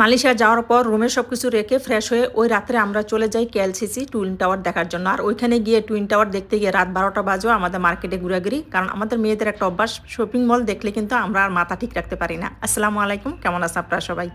Malaysia যাওয়ার পর রুমে সব কিছু রেখে ফ্রেশ হয়ে ওই রাত্রে আমরা চলে যাই কেএলসিসি টুইন টাওয়ার দেখার জন্য। আর ওইখানে গিয়ে টুইন টাওয়ার দেখতে গিয়ে রাত বারোটা বাজেও আমাদের মার্কেটে ঘুরাঘুরি, কারণ আমাদের মেয়েদের একটা অভ্যাস শপিং মল দেখলে কিন্তু আমরা আর মাথা ঠিক রাখতে পারি না। আসসালামু আলাইকুম, কেমন আছেন আপনারা সবাই?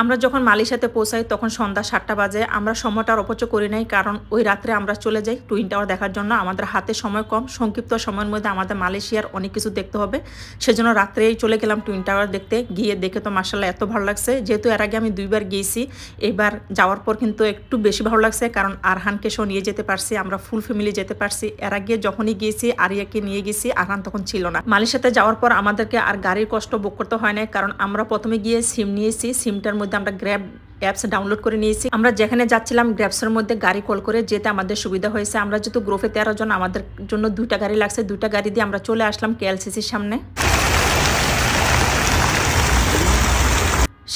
আমরা যখন মালয়েশিয়াতে পৌঁছাই, তখন সন্ধ্যা সাতটা বাজে। আমরা সময়টা আর অপচয় করি নাই, কারণ ওই রাত্রে আমরা চলে যাই টুইন টাওয়ার দেখার জন্য। আমাদের হাতে সময় কম, সংক্ষিপ্ত সময়ের মধ্যে আমাদের মালয়েশিয়ার অনেক কিছু দেখতে হবে। সেজন্য রাত্রেই চলে গেলাম টুইন টাওয়ার দেখতে। গিয়ে দেখে তো মার্শাল্লাহ এত ভালো লাগছে। যেহেতু এর আগে আমি দুইবার গিয়েছি, এবার যাওয়ার পর কিন্তু একটু বেশি ভালো লাগছে, কারণ আরহানকে নিয়ে যেতে পারছি, আমরা ফুল ফ্যামিলি যেতে পারছি। এর আগে যখনই গিয়েছি, আরিয়াকে নিয়ে গেছি আরহান তখন ছিল না। মালয়েশিয়াতে যাওয়ার পর আমাদেরকে আর গাড়ির কষ্ট বুক করতে হয় না কারণ আমরা প্রথমে গিয়ে সিম নিয়েছি। সিমটার মধ্যে আমরা গ্র্যাব অ্যাপস ডাউনলোড করে নিয়েছি। আমরা যেখানে যাচ্ছিলাম গ্র্যাপসের মধ্যে গাড়ি কল করে যেতে আমাদের সুবিধা হয়েছে। আমরা যেহেতু গ্রুপে তেরো জন, আমাদের জন্য দুইটা গাড়ি লাগছে। দুইটা গাড়ি দিয়ে আমরা চলে আসলাম কেএলসিসির সামনে।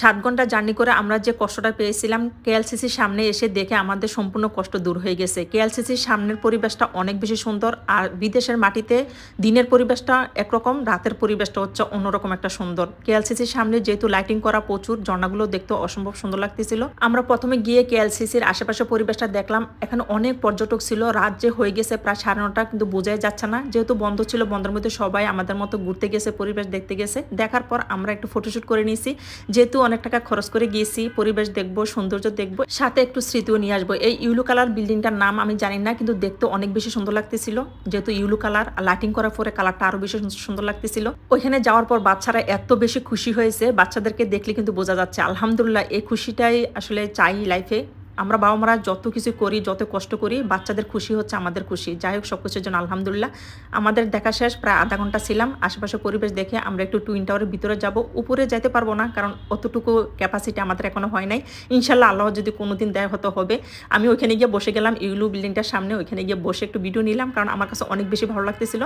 সাত ঘণ্টা জার্নি করে আমরা যে কষ্টটা পেয়েছিলাম কেএলসিসির সামনে এসে দেখে আমাদের সম্পূর্ণ কষ্ট দূর হয়ে গেছে। কেএলসিসির সামনের পরিবেশটা অনেক বেশি সুন্দর আর বিদেশের মাটিতে দিনের পরিবেশটা একরকম, রাতের পরিবেশটা হচ্ছে অন্যরকম একটা সুন্দর। কেএলসিসির সামনে যেহেতু লাইটিং করা প্রচুর, ঝর্ণাগুলো দেখতে অসম্ভব সুন্দর লাগতেছিল। আমরা প্রথমে গিয়ে কেএলসিসির আশেপাশে পরিবেশটা দেখলাম। এখানে অনেক পর্যটক ছিল, রাত যে হয়ে গেছে প্রায় সাড়ে নটা, কিন্তু বোঝাই যাচ্ছে না। যেহেতু বন্ধ ছিল, বন্ধের মধ্যে সবাই আমাদের মতো ঘুরতে গেছে, পরিবেশ দেখতে গেছে। দেখার পর আমরা একটু ফটোশ্যুট করে নিয়েছি। যেহেতু অনেক টাকা খরচ করে গিয়েছি, পরিবেশ দেখব, সৌন্দর্য দেখব, সাথে একটু স্মৃতিও নিয়ে আসব। এই ইউলো কালার বিল্ডিংটার নাম আমি জানি না, কিন্তু দেখতে অনেক বেশি সুন্দর লাগতেছিল। যেহেতু ইউলো কালার লাইটিং করার পরে কালারটা আরও বেশি সুন্দর লাগতেছিল। ওইখানে যাওয়ার পর বাচ্চারা এত বেশি খুশি হয়েছে, বাচ্চাদেরকে দেখলে কিন্তু বোঝা যাচ্ছে, আলহামদুলিল্লাহ, এই খুশিটাই আসলে চাই লাইফে আমরা বাবা মারা যত কিছু করি, যত কষ্ট করি, বাচ্চাদের খুশি হচ্ছে আমাদের খুশি। যাই হোক সব কিছুর জন্য আলহামদুলিল্লাহ। আমাদের দেখা শেষ, প্রায় আধা ঘণ্টা ছিলাম। আশেপাশে পরিবেশ দেখে আমরা একটু টুইন টাওয়ারের ভিতরে যাব। উপরে যেতে পারব না, কারণ অতটুকু ক্যাপাসিটি আমাদের এখনও হয় নাই। ইনশাল্লাহ আল্লাহ যদি কোনো দিন দেয় হতো হবে। আমি ওইখানে গিয়ে বসে গেলাম ইউলু বিল্ডিংটার সামনে। ওইখানে গিয়ে বসে একটু ভিডিও নিলাম, কারণ আমার কাছে অনেক বেশি ভালো লাগতেছিল।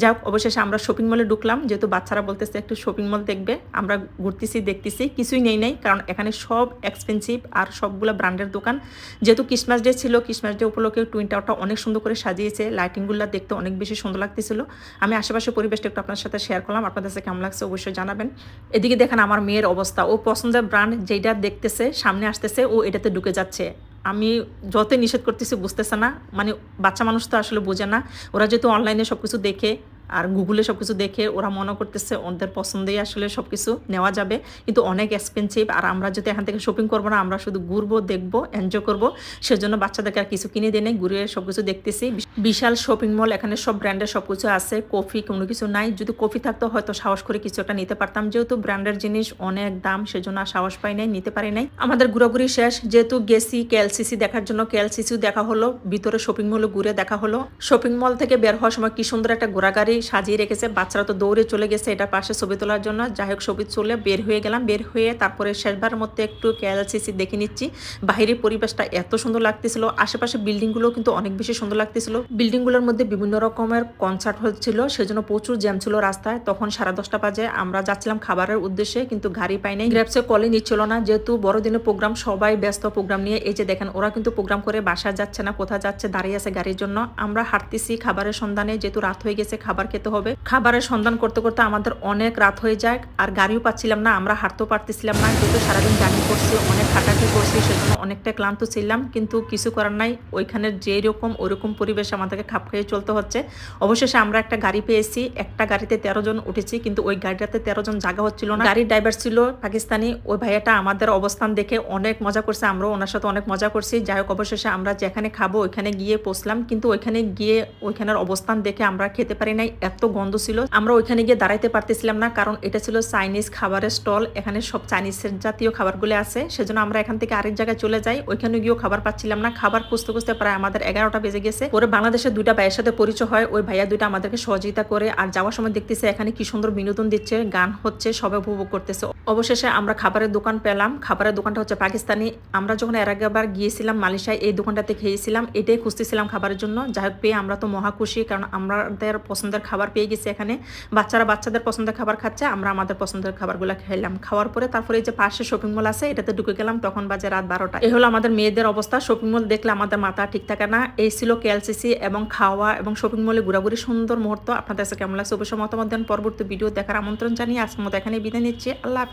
যাই হোক, অবশেষে আমরা শপিং মলে ঢুকলাম। যেহেতু বাচ্চারা বলতেছে একটু শপিং মল দেখবে, আমরা ঘুরতেছি, দেখতেছি, কিছুই নেই নাই, কারণ এখানে সব এক্সপেন্সিভ আর সবগুলো ব্র্যান্ডের দোকান। যেহেতু ক্রিসমাস ডে ছিল ক্রিসমাস ডে উপলক্ষে টুইন টাওয়ারটা অনেক সুন্দর করে সাজিয়েছে। লাইটিংগুলো দেখতে অনেক বেশি সুন্দর লাগতেছিল। আমি আশেপাশে পরিবেশটা একটু আপনার সাথে শেয়ার করলাম, আপনাদের কাছে কেমন লাগছে অবশ্যই জানাবেন। এদিকে দেখেন আমার মেয়ের অবস্থা। ও পছন্দের ব্র্যান্ড যেটা দেখতেছে, সামনে আসতেছে, ও এটাতে ঢুকে যাচ্ছে। আমি যতই নিষেধ করতেছি বুঝতেছে না। মানে বাচ্চা মানুষ তো আসলে বোঝে না। ওরা যেহেতু অনলাইনে সব কিছু দেখে আর গুগলে সব কিছু দেখে ওরা মনে করতেছে ওদের পছন্দেই আসলে সব কিছু নেওয়া যাবে। কিন্তু অনেক এক্সপেন্সিভ আর আমরা যদি এখান থেকে শপিং করব না, আমরা শুধু ঘুরবো, দেখব এনজয় করব, সেজন্য বাচ্চাদেরকে আর কিছু কিনে দিয়ে নেই ঘুরে সব কিছু দেখতেছি। বিশাল শপিং মল এখানে সব ব্র্যান্ডের সব কিছু আছে কফি কোনো কিছু নাই। যদি কফি থাকতো হয়তো সাহস করে কিছু একটা নিতে পারতাম, যেহেতু ব্র্যান্ডের জিনিস অনেক দাম, সেজন্য আর সাহস পাই নাই, নিতে পারি নাই। আমাদের ঘোরাঘুরি শেষ, যেহেতু গেছি কেএলসিসি দেখার জন্য কেএলসিসিও দেখা হলো, ভিতরে শপিং মলে ঘুরে দেখা হলো। শপিং মল থেকে বের হওয়ার সময় কি সুন্দর একটা ঘোরাগাড়ি সাজিয়ে রেখেছে। বাচ্চারা তো দৌড়ে চলে গেছে এটা পাশে ছবি তোলার জন্য। যাই হোক, ছবি তুলে বের হয়ে গেলাম, বের হয়ে তারপরে শেষবার মধ্যে একটু কেএলসিসি দেখে নিচ্ছি। বাহিরের পরিবেশটা এত সুন্দর লাগতেছিল আশেপাশে বিল্ডিংগুলো কিন্তু অনেক বেশি সুন্দর লাগতেছিল। বিল্ডিংগুলোর মধ্যে বিভিন্ন রকমের কনসার্ট হচ্ছিল, সেজন্য প্রচুর জ্যাম ছিল রাস্তায়। তখন সাড়ে দশটা বাজে, আমরা যাচ্ছিলাম খাবারের উদ্দেশ্যে, কিন্তু গাড়ি পাই নাই। গ্র্যাপসে কলে নিচ্ছিল না, যেহেতু বড়দিনের প্রোগ্রাম সবাই ব্যস্ত প্রোগ্রাম নিয়ে। এই যে দেখেন, ওরা কিন্তু প্রোগ্রাম করে বাসা যাচ্ছে না, কোথায় যাচ্ছে, দাঁড়িয়ে আছে গাড়ির জন্য। আমরা হাঁটতেছি খাবারের সন্ধানে, যেহেতু রাত হয়ে গেছে, খাবার খেতে হবে। খাবারের সন্ধান করতে করতে আমাদের অনেক রাত হয়ে যায়। আর গাড়িও পাচ্ছিলাম না, আমরা হাঁটতেও পারতেছিলাম না। যেহেতু সারাদিন জার্নি করছি, অনেক হাঁটাহাঁটি করছি, সেজন্য অনেকটা ক্লান্ত ছিলাম। কিন্তু কিছু করার নাই ওইখানের যেই রকম ওইরকম পরিবেশ আমাদেরকে খাপ খাইয়ে চলতে হচ্ছে। অবশেষে আমরা একটা গাড়ি পেয়েছি, একটা গাড়িতে তেরো জন উঠেছি, কিন্তু ওই গাড়িটাতে তেরো জন জায়গা হচ্ছিল না। গাড়ির ড্রাইভার ছিল পাকিস্তানি, ওই ভাইয়াটা আমাদের অবস্থান দেখে অনেক মজা করছে, আমরাও ওনার সাথে অনেক মজা করছি। যাই হোক, অবশেষে আমরা যেখানে খাব, ওইখানে গিয়ে পৌঁছলাম। কিন্তু ওইখানে গিয়ে ওইখানের অবস্থান দেখে আমরা খেতে পারি নাই। এত গন্ধ ছিল। আমরা ওইখানে গিয়ে দাঁড়াইতে পারতেছিলাম না, কারণ এটা ছিল চাইনিজ খাবারের স্টল। এখানে সব চাইনিজ জাতীয় খাবারগুলো আছে। সেজন্য আমরা এখান থেকে আরেক জায়গায় চলে যাই। ওইখানে গিয়েও খাবার পাচ্ছিলাম না। খাবার খুঁজতে খুঁজতে প্রায় আমাদের এগারোটা বেজে গেছে। পরে বাংলাদেশের দুইটা ভাইয়ের সাথে পরিচয় হয়। ওই ভাইয়া দুইটা আমাদেরকে সহযোগিতা করে। আর যাওয়ার সময় দেখতেছে এখানে কি সুন্দর বিনোদন দিচ্ছে, গান হচ্ছে, সবাই উপভোগ করতেছে। অবশেষে আমরা খাবারের দোকান পেলাম। খাবারের দোকানটা হচ্ছে পাকিস্তানি। আমরা যখন এর আগেবার গিয়েছিলাম মালয়েশিয়ায়, এই দোকানটাতে খেয়েছিলাম। এটাই খুঁজতেছিলাম খাবারের জন্য। যাই হোক, পেয়ে আমরা তো মহা খুশি, কারণ আমাদের পছন্দের খাবার পেয়ে গেছি এখানে। বাচ্চারা বাচ্চাদের পছন্দের খাবার খাচ্ছে, আমরা আমাদের পছন্দের খাবারগুলো খেলাম। খাওয়ার পরে তারপরে এই যে পাশে শপিং মল আছে, এটাতে ঢুকে গেলাম। তখন বাজে রাত বারোটা এ হলো আমাদের মেয়েদের অবস্থা। শপিং মল দেখলে আমাদের মাথা ঠিক থাকে না। এই ছিল কেএলসিসি এবং খাওয়া এবং শপিং মলে ঘোরাঘুরি সুন্দর মুহূর্ত। আপনাদের কাছে কেমন লাগছে? অবশ্যই মতামত দেন। পরবর্তী ভিডিও দেখার আমন্ত্রণ জানিয়ে আজকের মতো এখানে বিদায় নিচ্ছি। আল্লাহ